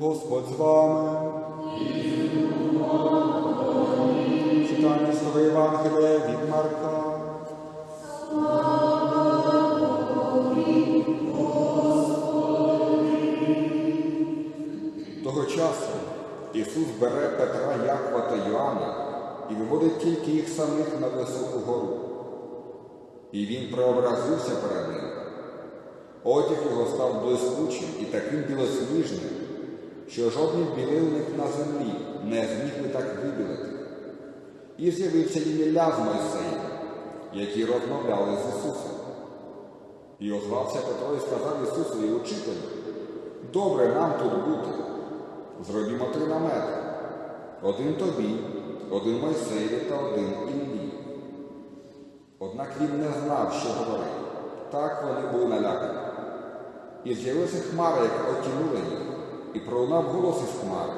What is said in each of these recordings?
Господь з вами. Читання Слова Євангелія від Марка. Того часу Ісус бере Петра, Якова та Йоанна і виводить тільки їх самих на високу гору. І він преобразився перед ним. Одяг його став блискучим і таким білосніжним, що жодний білильник на землі не зміг би так вибілити. І з'явився їм Ілля з Мойсеєм, які розмовляли з Ісусом. І озвався Петро і сказав Ісусові, учителю, добре нам тут бути. Зробімо три намети. Один тобі, один Мойсеєві та один Іллі. Однак він не знав, що говорити. Так вони були налякані. І з'явилася хмара, яка отянула їх, і пролунав голос із хмари.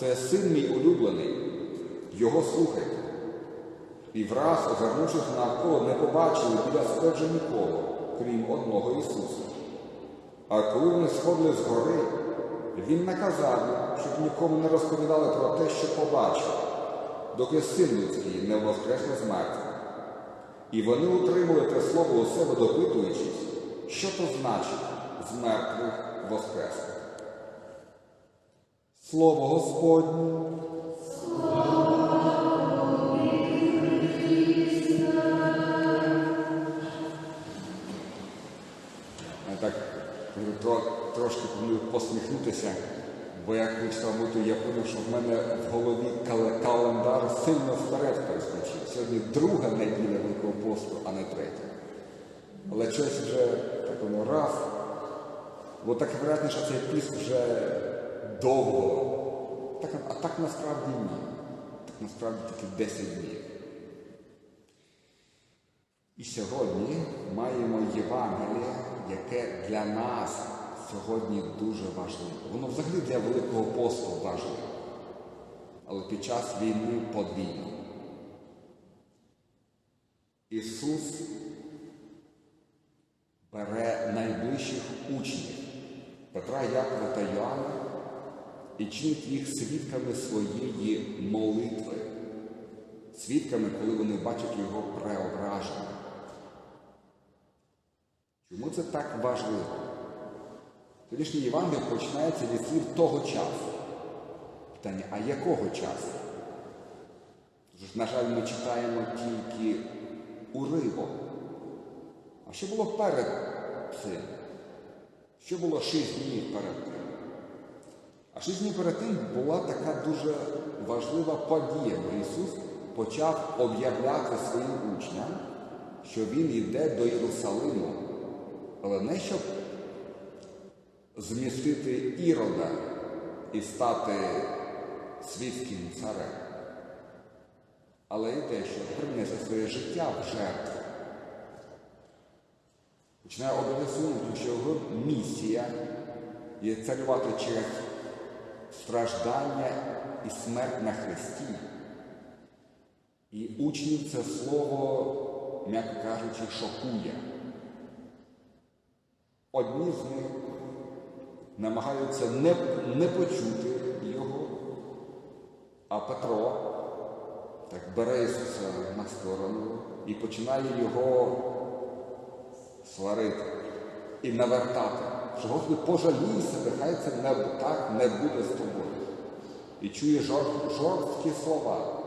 Це син мій улюблений, його слухайте. І враз, озирнувшись навколо, не побачили біля себе вже нікого, крім одного Ісуса. А коли вони сходили з гори, він наказав щоб нікому не розповідали про те, що побачив, доки син людський не воскресне з мертвих. І вони утримали те слово у себе, допитуючись, що то значить з мертвих воскресних. Слово Господнє. Так трошки посміхнутися, бо як вийшла бути, я поняв, що в мене в голові календар сильно вперед перескочив. Сьогодні друга неділя Великого посту, а не третя. Але щось вже так воно раз. Бо таке враження, що цей піст вже довго. Так, а так насправді ні. Так насправді тільки 10 днів. І сьогодні маємо Євангеліє, яке для нас сьогодні дуже важливе. Воно взагалі для Великого посту важливе. Але під час війни подвійно. Ісус бере найближчих учнів Петра, Якова та Йоанна і чинить їх свідками своєї молитви, свідками, коли вони бачать його преображення. Чому це так важливо? Сьогоднішній Євангелій починається від слів того часу. Питання, а якого часу? Тож, на жаль, ми читаємо тільки уривок. А що було перед цим? Що було шість днів перед? А шість днів перед тим була така дуже важлива подія, бо Ісус почав об'являти своїм учням, що Він йде до Єрусалиму, але не щоб змістити ірода і стати світським царем, але й те, що принесе своє життя в жертву. Починає обов'язково, що його місія є царювати через страждання і смерть на Христі. І учнів це слово, м'яко кажучи, шокує. Одні з них намагаються не, не почути його, а Петро так бере Ісуса на сторону і починає його сварити і навертати, що Господи, пожалій себе, хай це не, так не буде з тобою. І чує жор, жорсткі слова.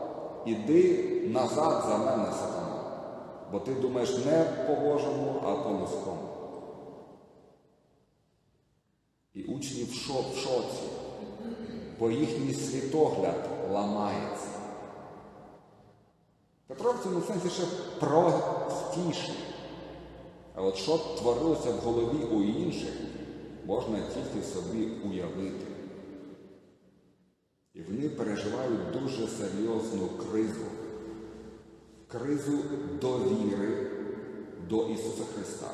Іди назад за мене, сатана, бо ти думаєш не по Божому, а по людському. І учні в шоці, бо їхній світогляд ламається. Петро в цьому сенсі ще простіший. А от що творилося в голові у інших, можна тільки собі уявити. І вони переживають дуже серйозну кризу, кризу довіри до Ісуса Христа.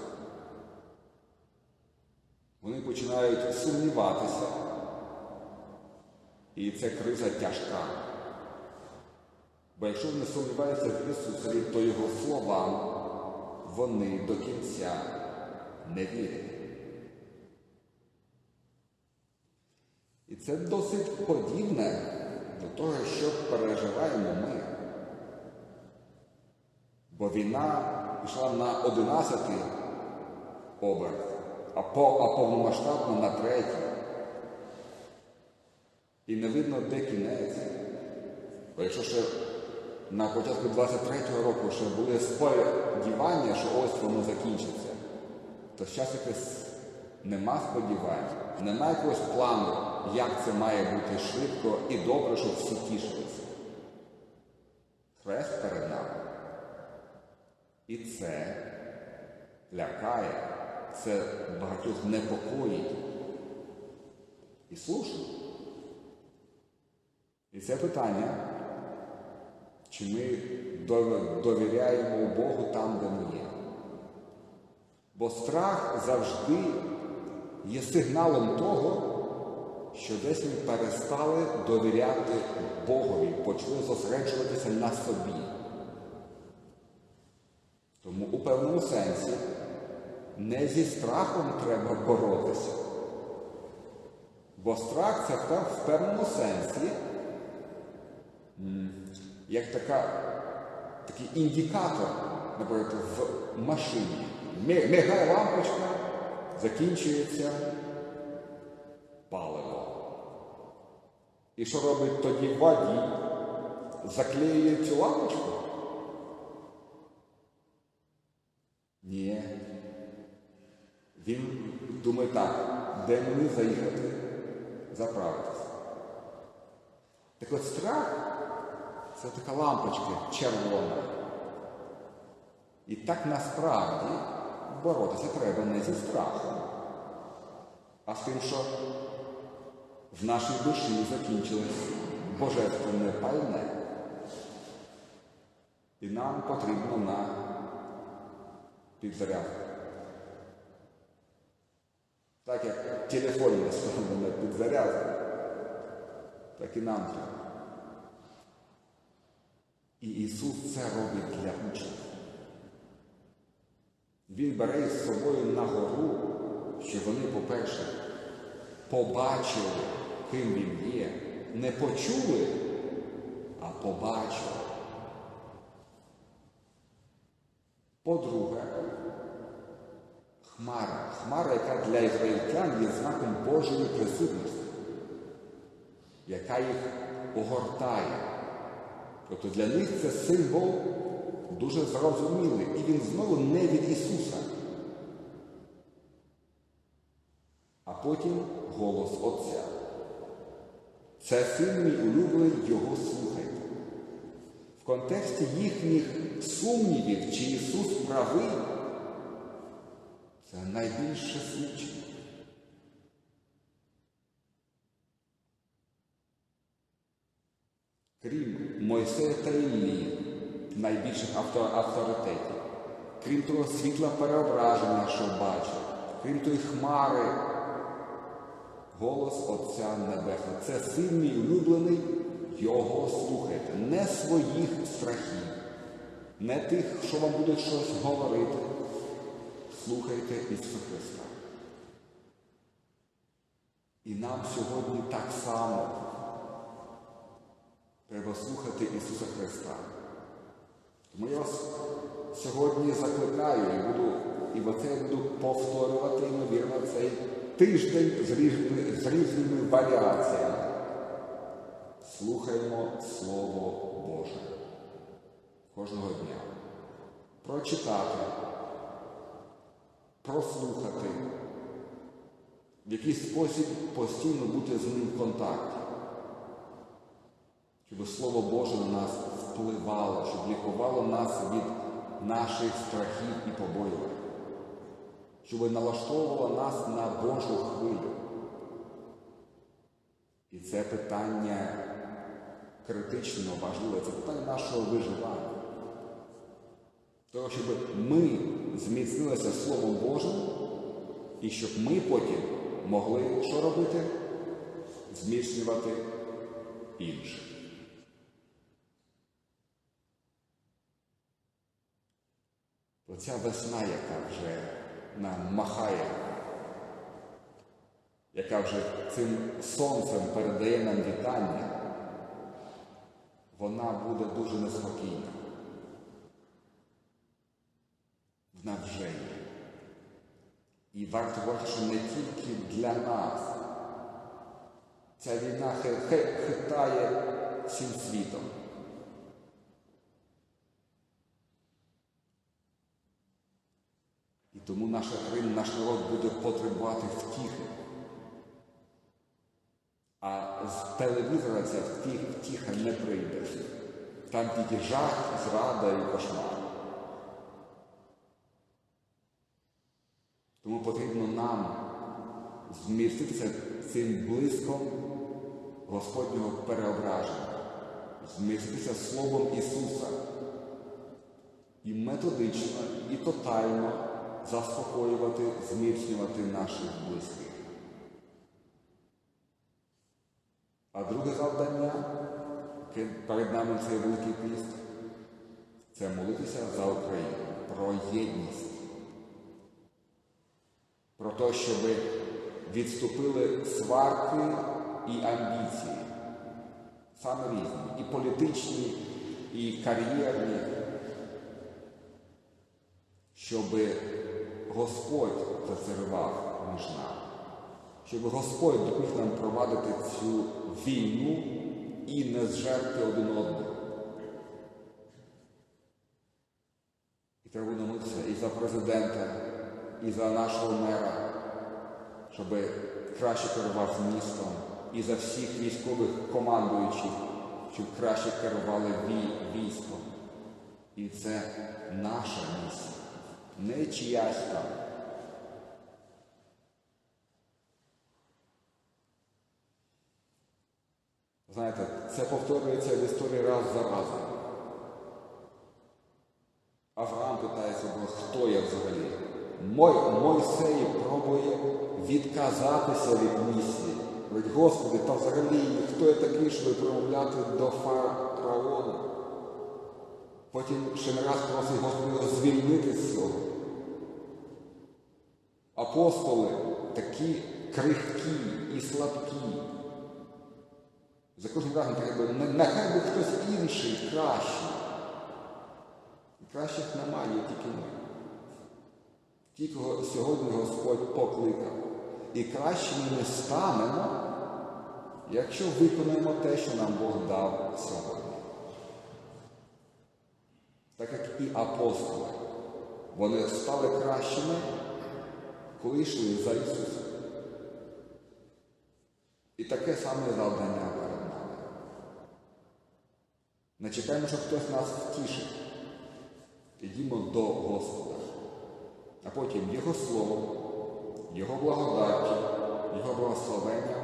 Вони починають сумніватися, і ця криза тяжка. Бо якщо вони сумніваються в Ісусові, то Його словам вони до кінця не вірять. Це досить подібне до того, що переживаємо ми. Бо війна пішла на 11 оберт, а, по, а повномасштабно на третій. І не видно, де кінець. Бо якщо ще на початку 23-го року ще були сподівання, що ось воно закінчиться, то зараз якось нема сподівань, нема якогось плану, як це має бути швидко і добре, щоб всі тішилися. Хрест перед нами. І це лякає, це багатьох непокоїть. І слушно. І це питання, чи ми довіряємо Богу там, де ми є. Бо страх завжди є сигналом того, що десь ми перестали довіряти Богові, почали зосереджуватися на собі. Тому у певному сенсі не зі страхом треба боротися. Бо страх це в певному сенсі як така, такий індикатор, наприклад, в машині. Мигає лампочка, закінчується І що робить тоді водій? Заклеює цю лампочку? Ні. Він думає так, де мені заїхати заправитися. Так от страх це така лампочка червона. І так насправді боротися треба не зі страхом, а з тим, що в нашій душі закінчилось божественне пальне. І нам потрібно на підзарядку. Так як телефон на підзарядку, так і нам треба. І Ісус це робить для учнів. Він бере із собою на гору, щоб вони, по-перше, побачили, ким він є, не почули, а побачили. По-друге, хмара. Хмара, яка для ізраїльтян є знаком Божої присутності, яка їх огортає. Тобто для них це символ дуже зрозумілий. І він знову не від Ісуса. А потім голос Отця. Це син мій улюблений, його слухайте. В контексті їхніх сумнівів, чи Ісус правий, це найбільше свідчення. Крім Мойсея та Іллі, найбільших авторитетів, крім того світла переображення, що бачив, крім тої хмари, голос Отця Небесного. Це син мій улюблений, його слухайте, не своїх страхів, не тих, що вам будуть щось говорити. Слухайте Ісуса Христа. І нам сьогодні так само. Треба слухати Ісуса Христа. Тому я вас сьогодні закликаю і буду, і оце я буду повторювати, ймовірно, цей тиждень з різними, з різними варіаціями. Слухаємо Слово Боже. Кожного дня. Прочитати, прослухати, в якийсь спосіб постійно бути з ним в контакті. Щоб Слово Боже на нас впливало, щоб лікувало нас від наших страхів і побоювань, щоб налаштовувало нас на Божу хвилю. І це питання критично важливе, це питання нашого виживання. Того, щоб ми зміцнилися Словом Божим, і щоб ми потім могли що робити? Зміцнювати інших. Оця весна, яка вже нам махає яка вже цим сонцем передає нам вітання, вона буде дуже неспокійна. Вона вже є. І варто бачити, що не тільки для нас. Ця війна хи- хи- хитає всім світом. Тому наша країна, наш народ буде потребувати втіхи. А з телевізора ця втіх- втіха не прийде. Там тільки жах, зрада і кошмар. Тому потрібно нам зміститися цим блиском Господнього переображення, зміститися Словом Ісуса і методично, і тотально заспокоювати, зміцнювати наших близьких. А друге завдання, перед нами цей Великий Піст, це молитися за Україну, про єдність про те, щоб відступили сварки і амбіції, саме різні, і політичні, і кар'єрні, щоб Господь зацарював між нами, щоб Господь допоміг нам провадити цю війну і не зжерти один одного. І треба буде і за президента, і за нашого мера, щоб краще керував містом, і за всіх військових командуючих, щоб краще керували військом. І це наша місія, не чиясь там. Знаєте, це повторюється в історії раз за разом. Авраам питається, «Бо хто я взагалі? Мой, Мойсей пробує відказатися від місії. Говорить, Господи, та взагалі хто я такий, щоб промовляти до фараону? Потім ще не раз просить Господи його звільнити з цього. Апостоли такі крихкі і слабкі. За кожним разом треба, нехай би хтось інший кращий. Кращих немає, тільки ми. Ті, кого сьогодні Господь покликав. І кращими ми станемо, якщо виконаємо те, що нам Бог дав сьогодні. Так як і апостоли. Вони стали кращими, коли йшли за Ісусом. І таке саме завдання перед нами. Не чекаємо, що хтось нас втішить. Ідімо до Господа, а потім Його Словом, Його благодаті, Його благословення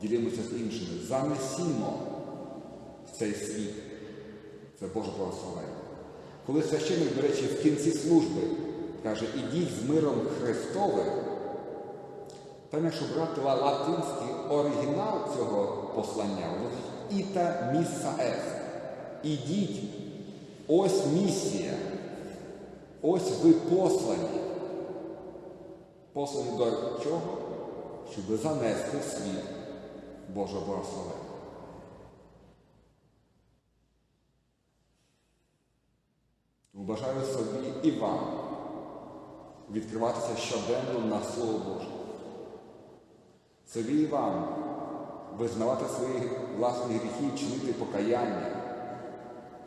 ділимося з іншими. Занесімо в цей світ. Це Боже благословення. Коли священник, до речі, в кінці служби каже, ідіть з миром Христовим, там, якщо брати латинський оригінал цього послання, іта місса ест. Ідіть, ось місія, ось ви послані. Послані до чого? Щоб занести в світ Божого благословення. Бажаю собі і вам відкриватися щоденно на Слово Боже. Собі і вам визнавати свої власні гріхи, чинити покаяння,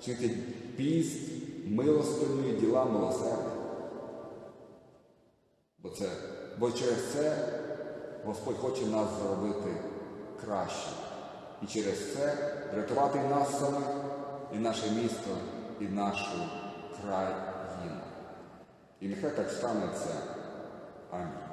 чинити піст, милостиною діла милосердя. Бо, це, бо через це Господь хоче нас зробити краще. І через це врятувати нас самих, і наше місто, і нашу країну. І нехай так станеться. Амінь.